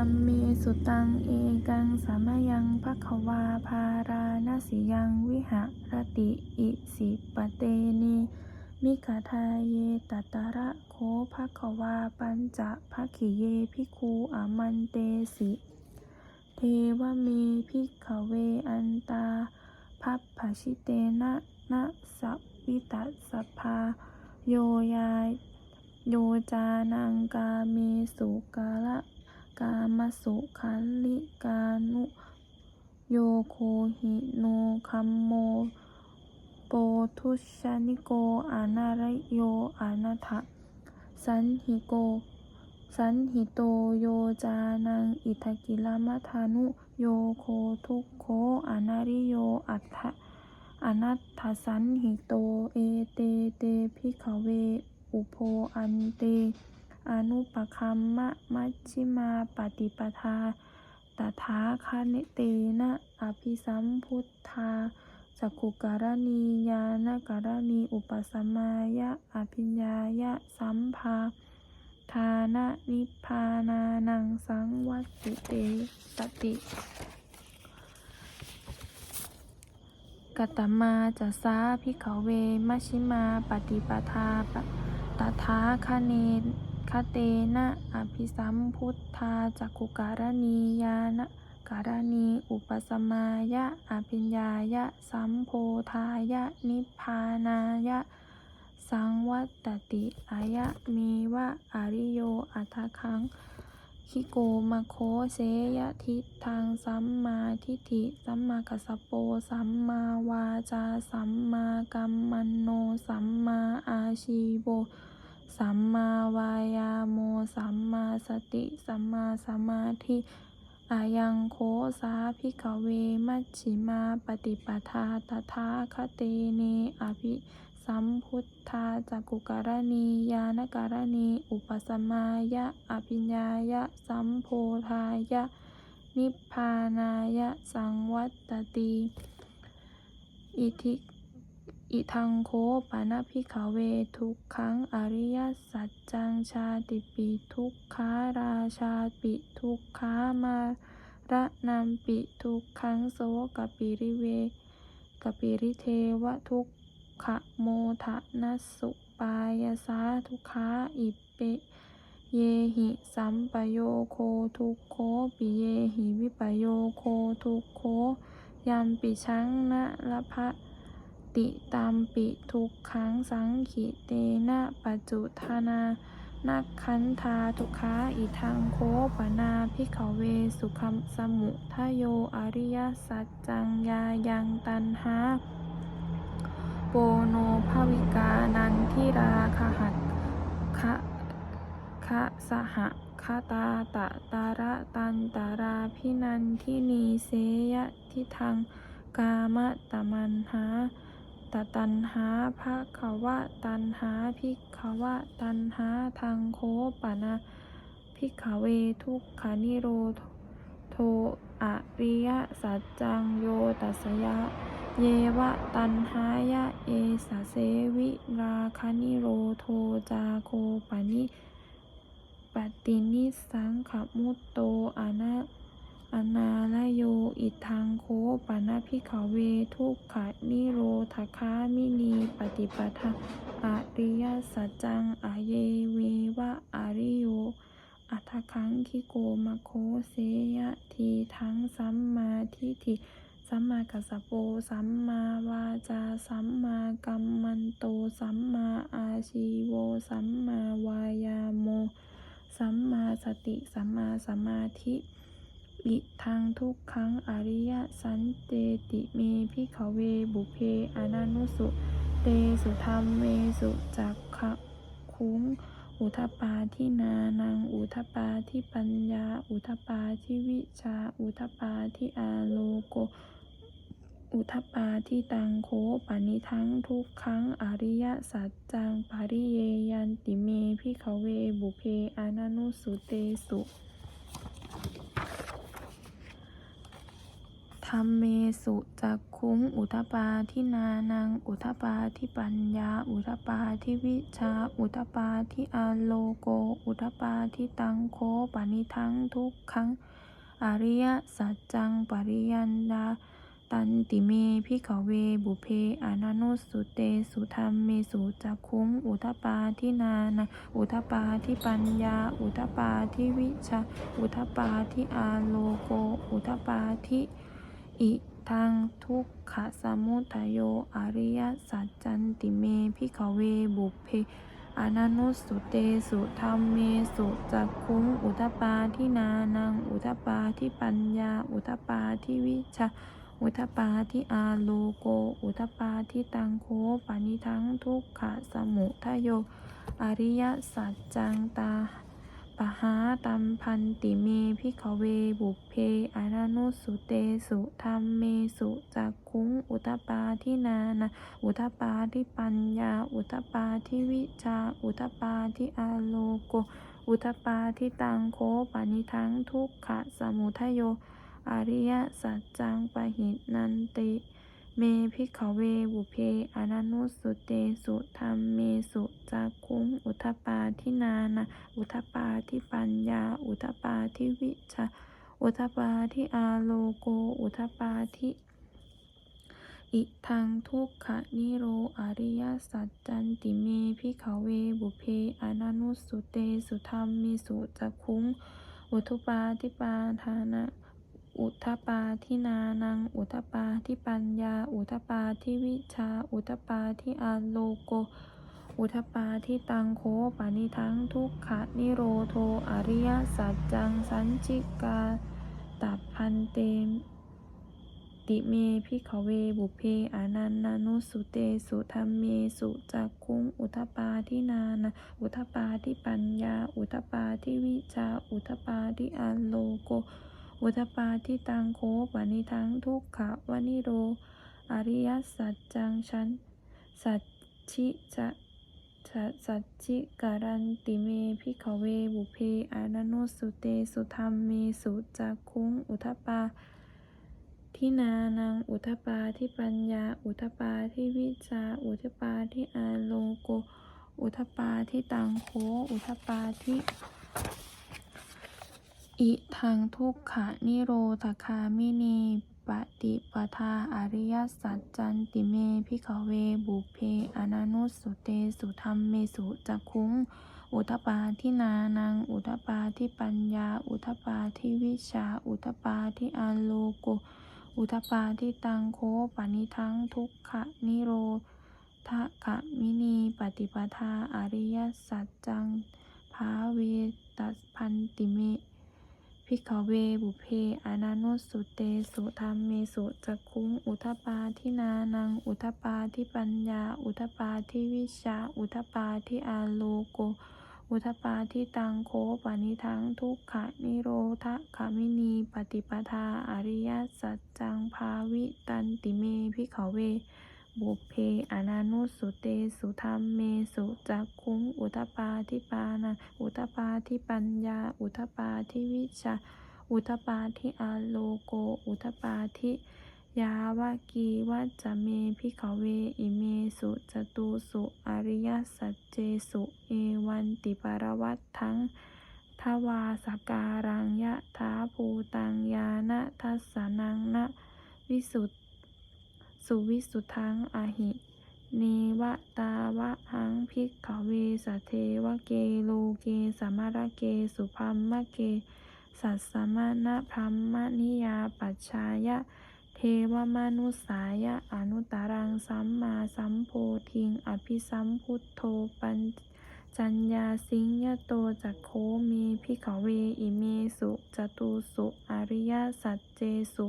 วันเมสุตังเอกังสามยังภควาภาราณสิยังวิหารติอิสิปเตเนมิกาทาเยตัตระโคภควาปัญจะภคิเยภิกขุอามันเตสิ เทวเมภิกขเวอันตาพัพพชิเตนะนะสัวิตัสสภาโยยายโยจานังกาเมสุกาละ กามสุขันลิกานุโยโคหิโนคัมโมโปทุชานิโกอานาระโยอานาถะสันหิโก สันหิโตโยจานังอิทกิลมัทานุโยโคทุกโคอนาริโยอัตถะอนัตถสันหิโตเอเตเตพิขเว อุโพอันเต อนุปคัมมะมัชชิมาปฏิปทาตถาคาเนเตนะอภิสัมพุทธาจักขุการณียานการณีอุปสมายะอภิญญายะสัมภาทานะนิพพานานังสังวัติเตสติกตมาจะสาพิขเวมชิมาปฏิปทาปตถาคเน คเตนะอภิสัมพุทธาจักขุการณียานการณีอุปสมายะอภิญญายะ สัมโพธายะ นิพพานายะ สังวัตติอายะมีวะอริโยอัตคังคิโกมะโคเสยะทิทางสัมมาทิฏฐิสัมมากัสสปโป สัมมาวาจา สัมมากัมมันโน สัมมาอาชีโว สัมมาวายาโม สัมมาสติ สัมมาสมาธิอายังโคสาภิกเวมัชชิมาปฏิปทาตถาคเตเนอภิสัมพุทธาจักกุการณียานการณี อุปสมายะ อภิญญายะ สัมโพธายะ นิพพานายะ สังวัตติ อิทิ อิทังโคปานาภิกขเวทุกขังอริยสัจจังชาติปิทุกขาราชาปิทุกขามาระนัมปิทุกขังโสกปิริเวกปิริเทวทุกขโมทะนัสสุปายสาทุกขาอิเปเยหิสัมปโยโคทุกโคปิเยหิวิปโยโคทุกโคยัมปิชังนะละพะ ติตามปิทุกขังสังขิเตนะปัจจุทานานักขันธาทุกขาอิทังโคปนาพิขเวสุขัมสมุทโยอริยสัจจังยายังตันหาโปโนภาวิกานันทิราคหัตคะคะสหะคาตาตะตาระตันตาราพินันทินีเสยะทิทังกามะตะมันหา ตตันหาภะคะวะตันหาภิกขวะตันหาทางโคปะนะภิกขเวทุกขานิโรธโทอริยสัจจังโยตัสยะ เยวะตันหายะเอสเสวิราคานิโรโทจาโคปนิปตินิสังขมุตโตอนา อนาลโยอิทังโคปานาภิกขเวทุกขะนิโรธคามินีปฏิปทาอริยสัจจังอาเยเววะอาริโยอัตถคังคิโกมะโคเสยะทีทั้งสัมมาทิฏฐิสัมมากัสสะโปสัมมาวาจาสัมมากัมมันโตสัมมาอาชีโวสัมมาวายาโม สัมมาสติสัมมาสมาธิ อิทังทุกขังอริยสันเตติเมพิขเวบุเพอนานุสุ เตสุธรรมเมสุจักขะคุ้ง อุทปาที่นานัง อุทปาที่ปัญญา อุทปาที่วิชา อุทปาที่อาโลโก อุทปาที่ตังโคปานิทั้งทุกครั้งอริยสัจจังปาริเยยันติเมพิขเวบุเพอนานุสุเตสุ ธรรมเมสุจักคุ้งอุทปาทินานัง อุทปาทิปัญญา อุทปาทิวิชา อุทปาทิอาโลโก อุทปาทิตังโคปานิทังทุกขัง อริยสัจจังปริยันดา ตันติเมพิขเวบุเพอานานุสุเตสุธรรมเมสุจักคุ้งอุทปาทินานะอุทปาทิปัญญา อุทปาทิวิชา อุทปาทิอาโลโก อุทปาทิ อิทังทุกขสมุทัยโยอริยสัจจันติเมพิขเวบุเพอานานุสุเตสุธรรมเมสุจักคุงอุทปาทินานัง อุทปาทิปัญญา อุทปาทิวิชาอุทปาทิอาโลโก อุทปาทิตังโคปานิทังทุกขะสมุทโย อริยสัจจังตา ปหาตัมพันติเมพิขเวบุเพอานานุสุเตสุธรรมเมสุจักคุงอุทปาทินานะอุทปาทิปัญญา อุทปาทิวิชา อุทปาทิอาโลโก อุทปาทิตังโคปานิทังทุกขะสมุทโย อริยสัจจังปหินันติ เมพิขเวบุเพอนานุสุเตสุธรรมเมสุจักคุงอุทปาทินานะอุทปาทิปัญญา อุทปาทิวิชาอุทปาทิอาโลโก อุทปาทิอิทังทุกขะนิโรอริยสัจจันติเมพิขเวบุเพอนานุสุเตสุธรรมเมสุจักคุงอุทปาทิปาทานะ อุทปาทินานัง อุทปาทิปัญญา อุทปาทิวิชา อุทปาทิอาโลโก อุทปาทิตังโคปานิทังทุกขะนิโรโทอริยสัจจังสัญจิกาตับพันเตมติเมพิขเวบุเพอานันนานุสุเตสุธรรมเมสุจักคุงอุทปาทินานะอุทปาทิปัญญา อุทปาทิวิชา อุทปาทิอาโลโก อุทปาทิตังโคปนิทังทุกขะวนิโร อริยสัจจังชันสัจชิจะสัจจชิการันติเมพิขเวบุเพอานานุสุเตสุธรรมเมสุจักคุงอุทปาทินานังอุทปาทิปัญญา อุทปาทิวิชาอุทปาทิอาโลโก อุทปาทิตังโคอุทปาทิ อิทังทุกขะนิโรธคามินีปฏิปทาอริยสัจจันติเมพิขเวบุเพอนานุสุเตสุธรรมเมสุจักคุงอุทปาทินานัง อุทปาทิปัญญา อุทปาทิวิชา อุทปาทิอาโลโกอุทปาทิตังโคปานิทังทุกขะนิโรธคามินีปฏิปทาอริยสัจจังภาเวตัสพันติเม พิกขเว บุเพอานานุสุเตสุธรรมเมสุจักคุงอุทปาทินานัง อุทปาทิปัญญา อุทปาทิวิชา อุทปาทิอาโลโก อุทปาทิตังโคปานิทังทุกขะนิโรธคามินีปฏิปทาอริยสัจจังภาวิตันติเมพิกขเว บุเพอนานุสุเตสุธรรมเมสุจักคุงอุทปาทิปานะอุทปาทิปัญญา อุทปาทิวิชา อุทปาทิอาโลโก อุทปาทิยาวากีวัจจะเมพิขเวอิเมสุจตุสุอริยสัจเจสุเอวันติปรวัตทั้งทวาสการังยะถาภูตังยานะทัสสนังนะวิสุต สุวิสุทังอาหิเนวตาวะหังพิกขเวสเทวเกโลเกสมารเกสุพัมมะเก สัสสมานะพรัมมนิยาปัจชายะ เทวมนุสายะ อนุตตรังสัมมาสัมโพธิง อภิสัมพุทโธปัญจัญญาสิงยโตจักโคเมพิขเวอิเมสุจตุสุ อริยสัจเจสุ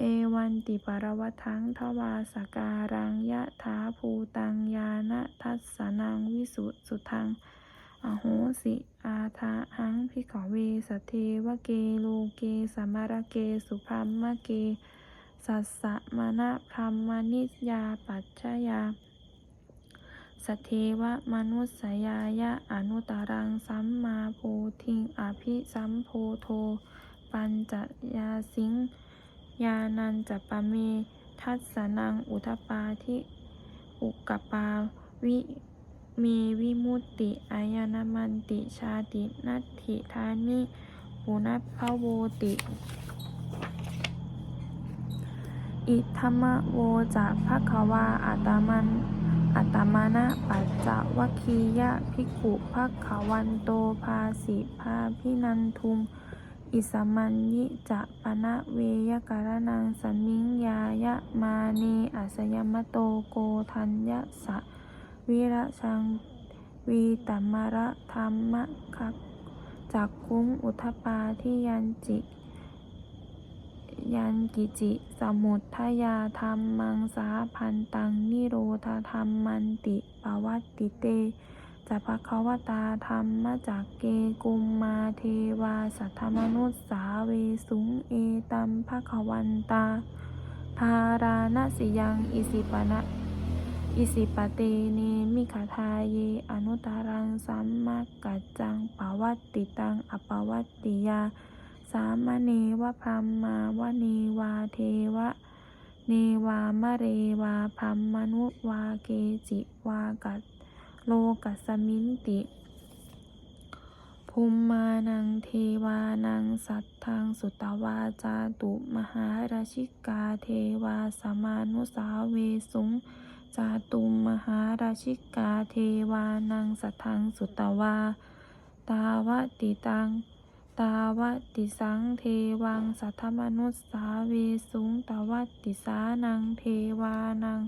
เอวันติปรวัทังทวาสการังยะถาภูตังยานะทัสสนังวิสุสุทัง อโหสิอาทาหังพิขเวสเทวเกโลเกสมารเกสุพรมะเก สัสสะมณะพรัมนิสยาปัจชยาสเทวมนุสยายะอนุตตรังสัมมาโพธิงอภิสัมโพโท ปัญจยาสิง ยานันจะปะเม ทัสสนังอุทปาทิอุกกปาวิเมวิมุตติอายานามันติชาตินัตถิธานิปุณพโวติ อิธรรมโวจะภควาอัตมันอัตมานะปัจจวคคียะภิกขุภควันโตภาสิภาพินันทุง อิสมัญญิจะปะนะเวยการนังสัมมิงยายะมาเนอัสยมโตโกทัญญสะวิระชังวีตัมมระธรรมะคักจักคุ้งอุทปาที่ยันจิ ยันกิจิ สมุททยาธรรมังสาพันตังนิโรธาธรรมมันติปวัตติเต จะภควตาธรรมจากเกกุมมาเทวาสัทธมนุษสาเวสุงเอตัมภควันตา ภาราณสิยังอิสิปนะอิสิปเตเนมิขทาเย อนุตารังสัมมากัจจังปวัตติตังอปวัตติยา สามเณวะพรมมาวเนวาเทวะ เนวามะเรวาพรมมนุวาเกจิวากัส โลกัสมินติภูมมานังเทวานังสัตทังสุตวาจาตุมหาราชิกาเทวาสมานุสาเวสุงจาตุมมหาราชิกาเทวานังสัทธังสุตวา ตาวติตัง ตาวติสังเทวังสัทธมนุสสาเวสุงตาวติสานังเทวานัง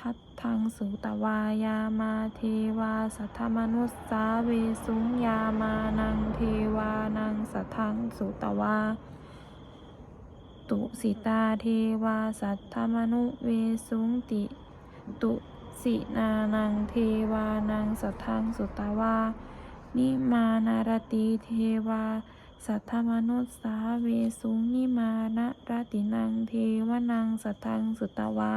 ทัตทังสุตวายามาเทวาสัทธมนุสสาเวสุงยามานังเทวานังสัทธังสุตวา ตุสิตาเทวาสัทธมนุเวสุงติ ตุสินานังเทวานังสัทธังสุตวา นิมานารติเทวาสัทธมนุสสาเวสุงนิมานารตินังเทวนังสัทธังสุตวา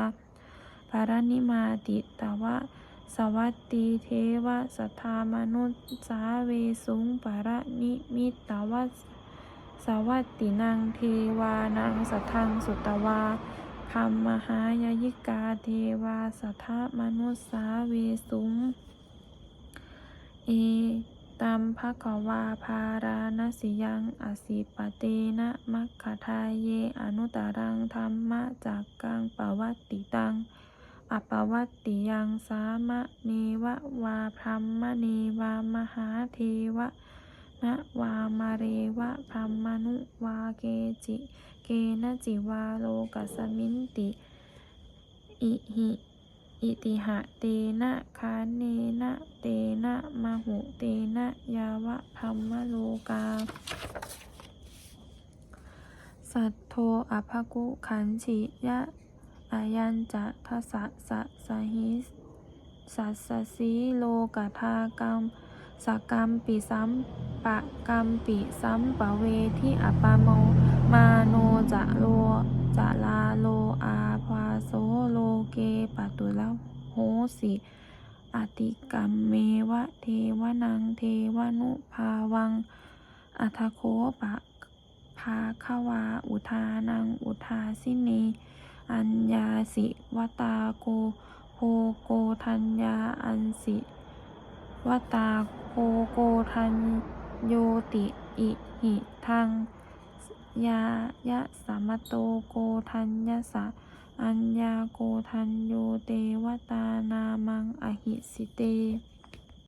ภารนิมาติตวะ สวัตติเทวะสัทธามนุสสาเวสุงปารนิมิตตวะสวัตตินังเทวานังสัทธังสุตวาพรหมมหายยิกาเทวาสัทธามนุสสาเวสุงเอตัมภคววาภาราณสิยังอสิปเตนะมัคคทายเยอนุตตรังธรรมะจากกังปวัตติตัง อปวัตติยังสามะเนวะวาพรหมเนวามหาเทวะนะวามาเรวะพรหมนุวาเกจิ เกนะจิวาโลกัสมินติ อิหิอิติหะเตนะคาเนนะเตนะมหุเตนะยาวะพัมมโลกา สัทโทอภกุขันฉิยะ อายัญจะทัสสะสะสะหิสัสสะสีโลกทากรรมสกรรมปิสัมปะกรรมปิสัมปะเวทิอัปโมมาโนจะโลจะลาโลอาภาโสโลเกปตุละโหสิอติกรรมเมวะเทวนังเทวนุภาวัง อัทโคปะภาควาอุทานังอุทาสิเน อัญญาสิวตาโกโพโกทัญญาอันสิวตาโพโกทัญโยติอิหิทังยายะสัมมโตโกทัญญสะอัญญาโกทัญโยเตวตานามังอหิสิเต